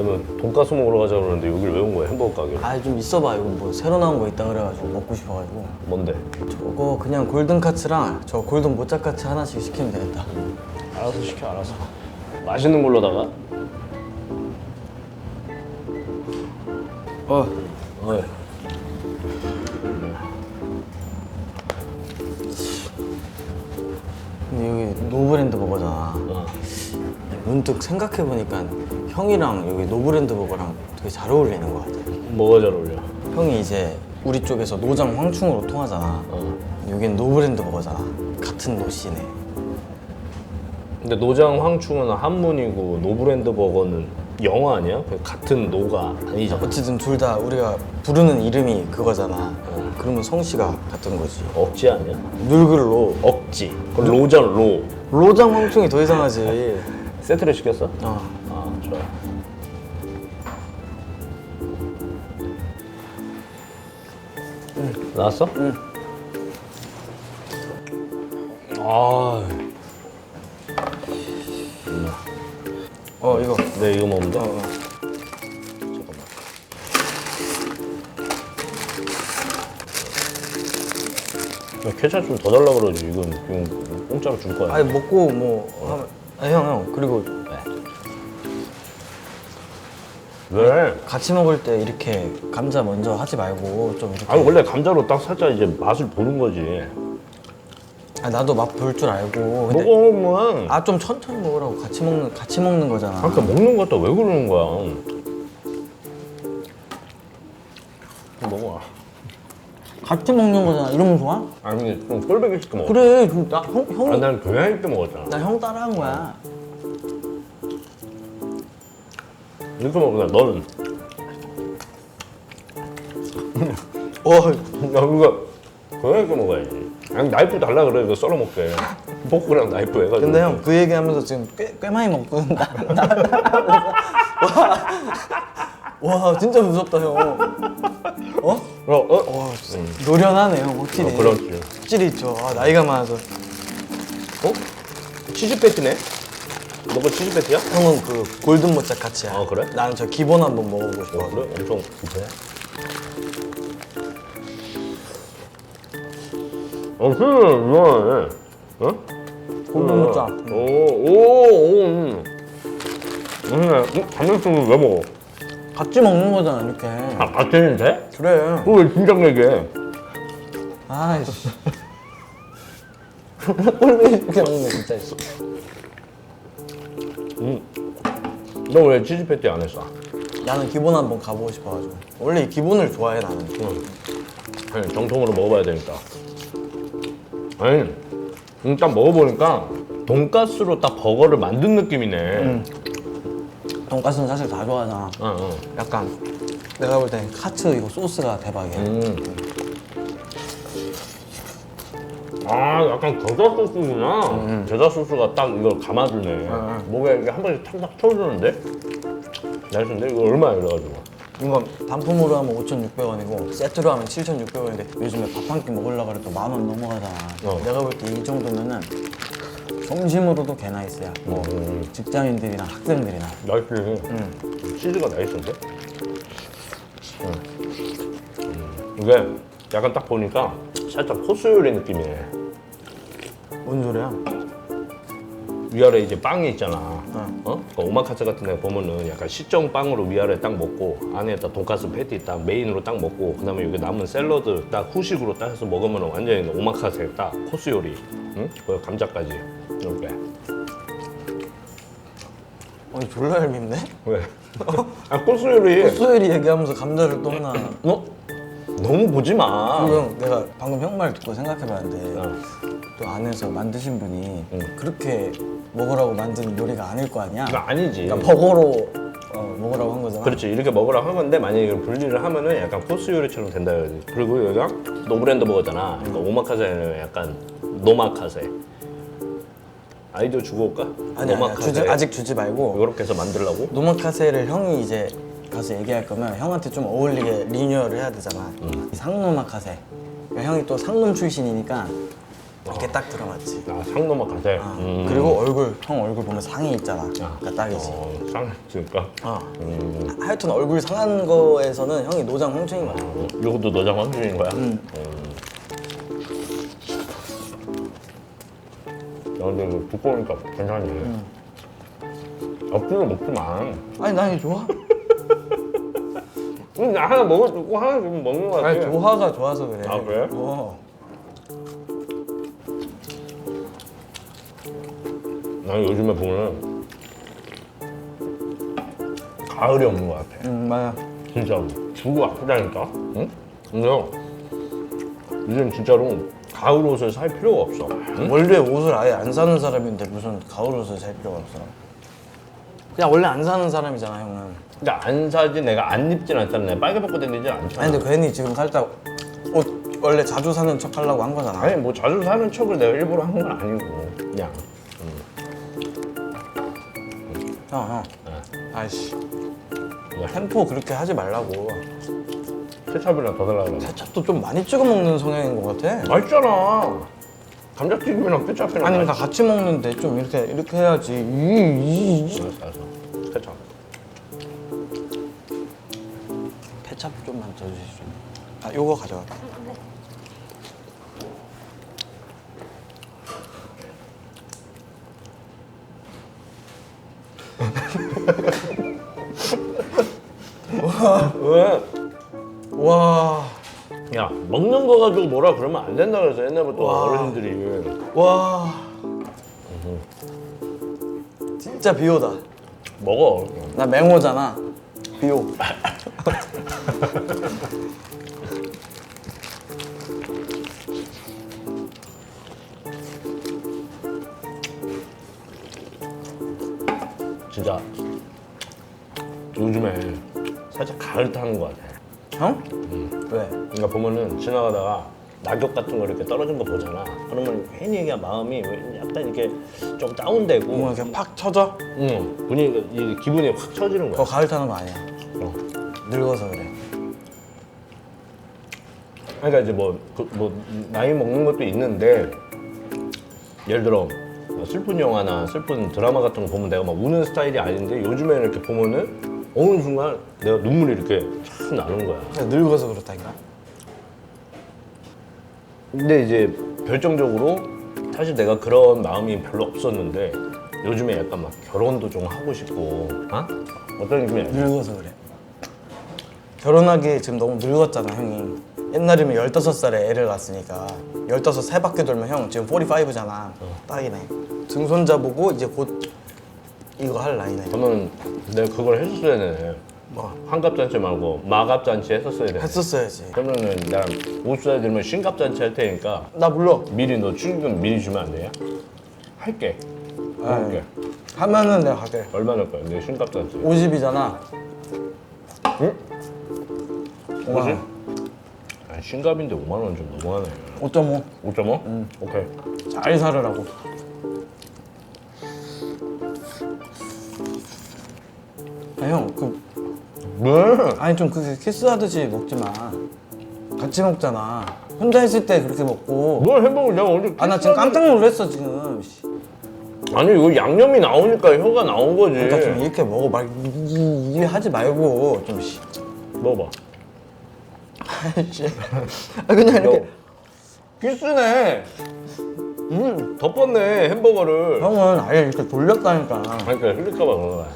아니면 돈가스 먹으러 가자 그러는데 여기를 왜 온 거야 햄버거 가게를? 아좀 있어봐. 이거 뭐 새로 나온 거 있다 그래가지고 먹고 싶어가지고. 뭔데? 저거 그냥 골든 카츠랑 저 골든 모짜 카츠 하나씩 시키면 되겠다. 알아서 시켜 알아서. 맛있는 걸로다가? 어. 어. 근 문득 생각해보니까 형이랑 여기 노브랜드 버거랑 되게 잘 어울리는 것 같아 뭐가 잘 어울려? 형이 이제 우리 쪽에서 노장 황충으로 통하잖아. 어. 여긴 노브랜드 버거잖아. 같은 노씨네. 근데 노장 황충은 한문이고 노브랜드 버거는 영어 아니야? 그 같은 노가 아니잖아. 어쨌든 둘 다 우리가 부르는 이름이 그거잖아. 어. 그러면 성씨가 같은 거지. 억지 아니야? 늙을로. 억지. 그럼 로잖아 로. 로장 황충이 더 이상하지 세트를 시켰어? 어. 아 좋아 나왔어? 응. 아, 어 이거 네 이거 먹으면 돼? 어, 어. 야, 케찹 좀더 달라 그러지 이건 이건 공짜로 줄 거야 아니 먹고 뭐 하면 아 형 형 그리고 왜? 같이 먹을 때 이렇게 감자 먼저 하지 말고 좀 이렇게. 아니 원래 감자로 딱 살짝 이제 맛을 보는 거지. 아, 나도 맛 볼 줄 알고. 근데 먹으면. 아 좀 천천히 먹으라고 같이 먹는 같이 먹는 거잖아. 아까 먹는 거 갖다 왜 그러는 거야? 먹어 같이 먹는 거잖아. 이러면 좋아? 아니 좀 꼴배기 시켜 먹어. 그래 나형 아, 형, 난 교양있게 먹었잖아. 나 형 따라한 거야. 이렇게 먹으면 너는. 어야 이거 교양있게 먹어야지. 아니 나이프 달라 그래. 이거 썰어 먹게. 포크랑 나이프 해가지고. 근데 형 그 얘기 하면서 지금 꽤, 꽤 많이 먹고 나, 나, 나, 와, 와 진짜 무섭다 형. 어? 어? 어? 와 진짜 노련하네 형 확실히 어, 그렇지 확실히 있죠 아, 나이가 많아서 어? 치즈 패티네? 너거 치즈 패티야? 형은 그 골든 모짜 카츠야 아, 그래? 나는 저 기본 한번 먹어보고 싶어 그래? 엄청 기대 어, 술을 좋아해 어? 골든 모짜 오 오 오 음. 음, 담배국을 왜 먹어? 같이 먹는 거잖아 이렇게 아, 같이 했는데? 그래 왜 진작 얘기해? 아이씨 꼴보기 이렇게 먹네 진짜 씨. 너 왜 치즈 패티 안 했어? 나는 기본 한번 가보고 싶어가지고 원래 이 기본을 좋아해 나는 응. 아니, 정통으로 먹어봐야 되니까. 아니, 일단 먹어보니까 돈가스로 딱 버거를 만든 느낌이네. 돈까스는 사실 다 좋아하잖아 어, 어. 약간 내가 볼 땐 카츠 이거 소스가 대박이야 음. 아, 약간 겨자 소스구나. 겨자 소스가 딱 이걸 감아주네. 목에 이렇게 한 번씩 탁탁 쳐주는데? 맛있는데? 이거 얼마야, 그래가지고. 이거 단품으로 하면 5,600원이고 세트로 하면 7,600원인데 요즘에 밥 한 끼 먹으려고 해도 만 원 넘어가잖아 어. 내가 볼 때 이 정도면은 점심으로도 개나이스야 뭐 음. 직장인들이나 학생들이나 맛있지. 치즈가 나있는데? 응. 음. 이게 약간 딱 보니까 살짝 코스 요리 느낌이네. 뭔 소리야? 위아래 이제 빵이 있잖아. 응. 어? 그 오마카세 같은 데 보면은 약간 시정 빵으로 위아래 딱 먹고 안에다 돈가스 패티 딱 메인으로 딱 먹고 그 다음에 여기 남은 샐러드 딱 후식으로 딱 해서 먹으면 완전히 오마카세 딱 코스 요리. 응? 그 감자까지 이렇게. 아니 졸라 얄밉네? 왜? 아 요리. 소율이 얘기하면서 감자를 또 하나 어? 너무 보지 마. 형 내가 방금 형 말 듣고 생각해봤는데 어. 또 안에서 만드신 분이 응. 그렇게 먹으라고 만든 요리가 아닐 거 아니야? 이거 아니지. 그러니까 버거로 어, 먹으라고 한 거잖아 그렇지 이렇게 먹으라 한 건데 만약에 이걸 분리를 하면은 약간 코스 요리처럼 된다 해야지 그리고 여기가 노브랜드 버거잖아 그러니까 오마카세는 약간 노마카세 아이디어 주고 올까? 아니 아니 주지, 아직 주지 말고 이렇게 해서 만들라고? 노마카세를 형이 이제 가서 얘기할 거면 형한테 좀 어울리게 리뉴얼을 해야 되잖아 이 상노마카세 그러니까 형이 또 상놈 출신이니까 이렇게 딱 들어맞지. 아, 상노막 가세. 아, 음. 그리고 얼굴 형 얼굴 보면 상이 있잖아. 아, 그러니까 딱이지. 어, 상했으니까. 어. 음. 하여튼 얼굴 상한 거에서는 형이 노장 홍청인 거야. 어, 이것도 너장 황준인 거야? 음. 근데 이거 두꺼우니까 괜찮네. 음. 앞으로 먹지 마. 아니 난 이게 좋아. 응, 나 하나 먹어주고 하나 좀 먹는 거 같아. 아니 조화가 좋아서 그래. 아, 그래? 어. 난 요즘에 보면 가을이 없는 것 같아. 음 맞아. 진짜로. 죽고 아프다니까. 응? 근데 요즘 진짜로 가을 옷을 살 필요가 없어. 응? 원래 옷을 아예 안 사는 사람인데 무슨 가을 옷을 살 필요가 없어. 그냥 원래 안 사는 사람이잖아 형은. 근데 안 사지 내가 안 입진 않잖아. 내가 빨개 벗고 다니지 않잖아. 아니 근데 괜히 지금 살짝 옷 원래 자주 사는 척 하려고 한 거잖아. 아니 뭐 자주 사는 척을 내가 일부러 한 건 아니고 그냥 형 형. 네. 아이씨. 왜? 템포 그렇게 하지 말라고. 케찹이랑 더 달라고 케찹도 좀 많이 찍어 먹는 성향인 것 같아. 맛있잖아 감자튀김이랑 케찹이랑 아니 그러니까 같이 먹는데 좀 이렇게 이렇게 해야지. 이, 이, 이. 알았어 알았어 케찹 케찹 좀만 더 주시죠. 아 요거 가져가. 왜? 와. 야 먹는 거 가지고 뭐라 그러면 안 된다 그래서 옛날부터 와. 어르신들이 와. 진짜 비오다. 먹어 나 맹호잖아. 비오. 진짜 요즘에 살짝 가을 타는 거 같아 형? 왜? 그러니까 보면은 지나가다가 낙엽 같은 거 이렇게 떨어진 거 보잖아 그러면 괜히 그냥 마음이 왜 약간 이렇게 좀 다운되고 뭔가 이렇게 팍 쳐져? 응 분위기 이 기분이 확 처지는 그거 거야 가을 타는 거 아니야. 어. 늙어서 그래. 그러니까 이제 뭐, 그, 뭐 나이 먹는 것도 있는데 예를 들어 뭐 슬픈 영화나 슬픈 드라마 같은 거 보면 내가 막 우는 스타일이 아닌데 요즘에는 이렇게 보면은 어느 순간 내가 눈물이 이렇게 촥 나는 거야. 그냥 늙어서 그렇다니까. 근데 이제 결정적으로 사실 내가 그런 마음이 별로 없었는데 요즘에 약간 막 결혼도 좀 하고 싶고 어? 어떤 느낌이야? 늙어서 그래. 결혼하기 지금 너무 늙었잖아, 형이. 옛날이면 15살에 애를 낳았으니까 15, 세 바퀴 돌면 형 지금 45잖아. 딱이네. 증손자 보고 이제 곧 이거 할 나이네. 그러면 내가 그걸 했었어야 되네. 뭐 환갑 잔치 말고 마갑 잔치 했었어야 돼. 했었어야지. 그러면은 난 50살 되면 신갑 잔치 할 테니까 나 불러. 미리 너 축의금 미리 주면 안 되냐? 할게. 할게. 하면은 내가 갈게. 얼마 낼 거야? 내 신갑 잔치. 50이잖아. 응? 5만 원. 아, 신갑인데 5만 원 좀 너무하네. 5.5. 5.5? 오케이. 잘 살으라고. 형, 그, 왜? 아니 좀 그렇게 키스하듯이 먹지 마. 같이 먹잖아. 혼자 있을 때 그렇게 먹고. 뭘 햄버거 내가 언제 아, 나 지금 깜짝 놀랐어, 지금. 씨. 아니 이거 양념이 나오니까 혀가 나온 거지. 그러니까 좀 이렇게 먹어. 막, 이, 이, 이 하지 말고. 좀, 씨. 먹어봐. 씨. 아, 그냥 이렇게. 키스네. 음 덮었네 햄버거를. 형은 아예 이렇게 돌렸다니까. 그러니까 흘릴까봐 그런 거야.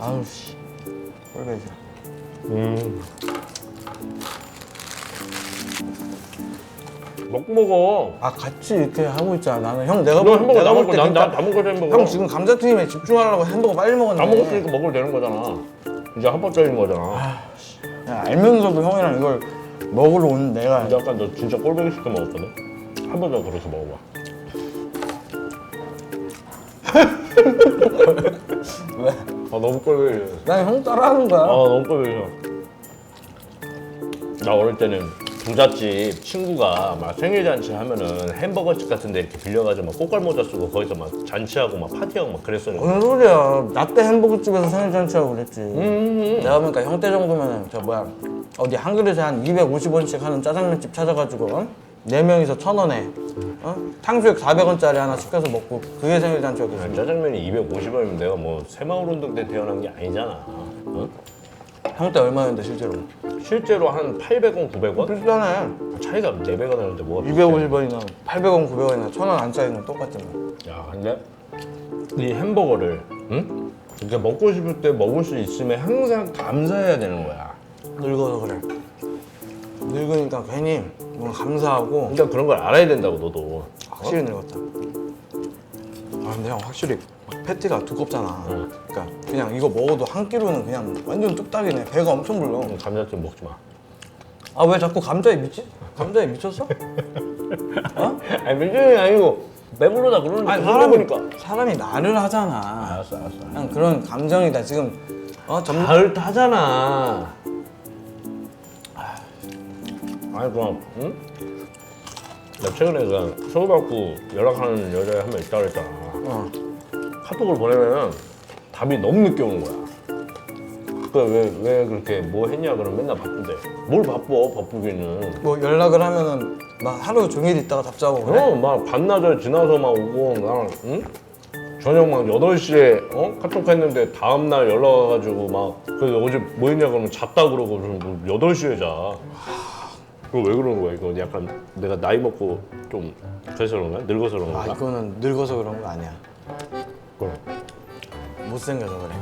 아우, 씨. 꼴배기. 음. 먹고 먹어. 아, 같이 이렇게 하고 있잖아. 나는 형, 내가 너 볼, 햄버거 내가 다볼 먹고 때. 난 그러니까 다 먹었어 햄버거. 형 지금 감자튀김에 집중하려고 햄버거 빨리 먹었네. 다 먹었으니까 먹으면 되는 거잖아. 이제 합법적인 거잖아. 야, 알면서도 형이랑 이걸 먹으러 온 내가 근데 아까 너 진짜 꼴보기 시켜 먹었거든. 한 번 더 그렇게 먹어봐. 왜? 아 너무 꼴보기. 난형 따라하는 거야. 아 너무 꼴보기 나 어릴 때는 부잣집 친구가 막 생일 잔치 하면은 햄버거집 같은 데 이렇게 빌려가지고 막 꽃갈 모자 쓰고 거기서 막 잔치하고 막 파티하고 막 그랬어요. 무슨 소리야? 나 때 햄버거 집에서 생일 잔치하고 그랬지. 음. 내가 보니까 형 때 정도면은 저 뭐야 어디 한 그릇에 한 250원씩 하는 짜장면 집 찾아가지고 어? 네 명이서 천 원에 어? 탕수육 400원짜리 하나 시켜서 먹고 그게 생일 잔치였겠어. 짜장면이 250원이면 내가 뭐 새마을 운동 때 태어난 게 아니잖아. 어? 형 때 얼마였는데 실제로? 실제로 한 800원, 900원? 비싸네. 차이가 4배가 나는데 뭐가 비싸? 250원이나 800원, 900원이나 천원안 차이는 건 똑같지 뭐. 야 근데 이 햄버거를 응? 이렇게 먹고 싶을 때 먹을 수 있으면 항상 감사해야 되는 거야. 늙어서 그래. 늙으니까 괜히 뭔가 감사하고 그러니까 그런 걸 알아야 된다고 너도. 확실히 늙었다. 아 근데 형 확실히 패티가 두껍잖아. 응. 그러니까 그냥 이거 먹어도 한 끼로는 그냥 완전 뚝딱이네. 배가 엄청 불러. 어? 감자튀김 먹지 마. 아 왜 자꾸 감자에 미치? 감자에 미쳤어? 아니 민준이 아니고 배부르다 그러는데 아니 사람이 먹으니까. 사람이 나를 하잖아. 알았어 알았어. 그냥 그런 감정이다 지금. 어 점. 가을 타잖아. 아니 그럼 응? 나 최근에 그 서울 받고 연락하는 여자 한 명 있다 그랬잖아. 어. 카톡을 보내면 답이 너무 늦게 오는 거야. 그왜 왜 그렇게 뭐 했냐 그러면 맨날 바쁜데. 뭘 바빠 바쁘기는. 뭐 연락을 하면은 막 하루 종일 있다가 답장하고 그래. 어, 막 반나절 지나서 막 오고 나 응? 저녁 막 8시에 어? 카톡 했는데 다음 날 연락 와가지고 막 그래서 어제 뭐 했냐 그러면 잤다 그러고 그럼 뭐 8시에 자 그거 왜 그러는 거야 이거 약간 내가 나이 먹고 좀 그래서 그런가? 늙어서 그런 아 건가? 이거는 늙어서 그런 거 아니야. 그럼 못생겨서 그래.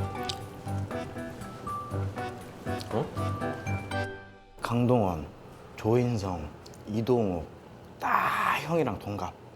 어? 강동원, 조인성, 이동욱 다 형이랑 동갑.